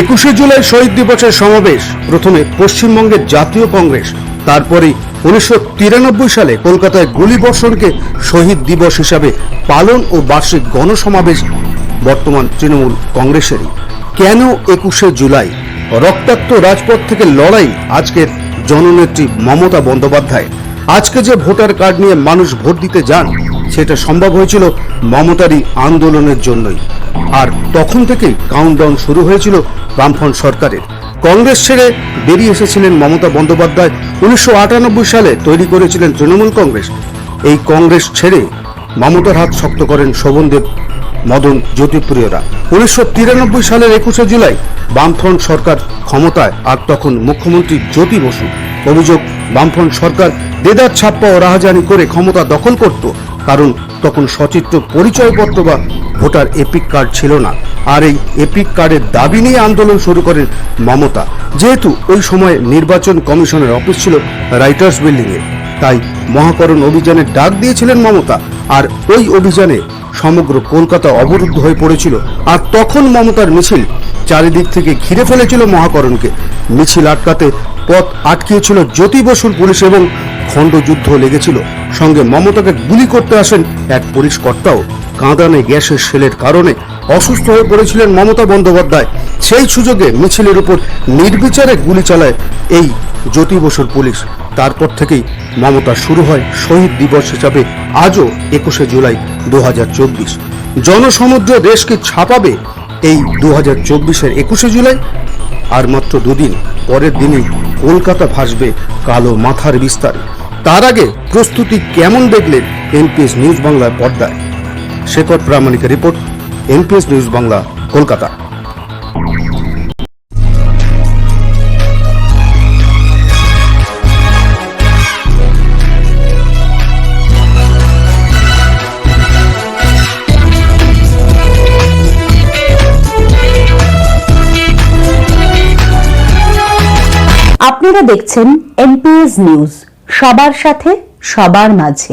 একুশে জুলাই শহীদ দিবসের সমাবেশ প্রথমে পশ্চিমবঙ্গের জাতীয় কংগ্রেস তারপরে উনিশশো তিরানব্বই সালে কলকাতায় গুলিবর্ষণকে শহীদ দিবস হিসাবে পালন ও বার্ষিক গণসমাবেশ বর্তমান তৃণমূল কংগ্রেসেরই। কেন একুশে জুলাই? রক্তাক্ত রাজপথ থেকে লড়াই আজকের জননেত্রী মমতা বন্দ্যোপাধ্যায়। আজকে যে ভোটার কার্ড নিয়ে মানুষ ভোট দিতে যান, সেটা সম্ভব হয়েছিল মমতারই আন্দোলনের জন্যই। আর তখন থেকেই কাউন্টডাউন শুরু হয়েছিল বামফ্রন্ট সরকারের। কংগ্রেস ছেড়ে বেরিয়ে এসেছিলেন মমতা বন্দ্যোপাধ্যায়। উনিশশো আটানব্বই সালে তৈরি করেছিলেন তৃণমূল কংগ্রেস। এই কংগ্রেস ছেড়ে মমতার হাত শক্ত করেন শোভনদেব, মদন, জ্যোতিপ্রিয়রা। উনিশশো তিরানব্বই সালের একুশে জুলাই বামফ্রন্ট সরকার ক্ষমতায়, আর তখন মুখ্যমন্ত্রী জ্যোতি বসু। অভিযোগ বামফ্রন্ট সরকার দেদার ছাপ্পা ও রাহাজানি করে ক্ষমতা দখল করত, কারণ তখন সচিত্র পরিচয়পত্র বা ভোটার এপিক কার্ড ছিল না। আর এই এপিক কার্ডের দাবি নিয়ে আন্দোলন শুরু করেন মমতা। যেহেতু ওই সময় নির্বাচন কমিশনের অফিস ছিল রাইটার্স বিল্ডিংয়ে, তাই মহাকরণ অভিযানের ডাক দিয়েছিলেন মমতা। আর ওই অভিযানে সমগ্র কলকাতা অবরুদ্ধ হয়ে পড়েছিল। আর তখন মমতার মিছিল চারিদিক থেকে ঘিরে ফেলেছিল মহাকরণকে। মিছিল আটকাতে পথ আটকিয়েছিল জ্যোতি বসুর পুলিশ এবং খণ্ডযুদ্ধ লেগেছিল। সঙ্গে মমতাকে গুলি করতে আসেন এক পুলিশ কর্তাও। কাঁদানে গ্যাসের সেলের কারণে অসুস্থ হয়ে পড়েছিলেন মমতা বন্দ্যোপাধ্যায়। সেই সুযোগে মিছিলের উপর নির্বিচারে গুলি চালায় এই জ্যোতি বসুর পুলিশ। তারপর থেকেই মমতা শুরু হয় শহীদ দিবস হিসাবে আজও একুশে জুলাই দু হাজার চব্বিশ। জনসমুদ্র দেশকে ছাপাবে এই দু হাজার চব্বিশের একুশে জুলাই? আর মাত্র দুদিন পরের দিনই কলকাতা ভাসবে কালো মাথার বিস্তারে। তার আগে প্রস্তুতি কেমন দেখলেন এনপিএস নিউজ বাংলার পর্দায়? Shekhar প্রামাণিকের report, NPS news Bangla, Kolkata. আপনারা দেখছেন এনপিএস নিউজ, সবার সাথে, সবার মাঝে।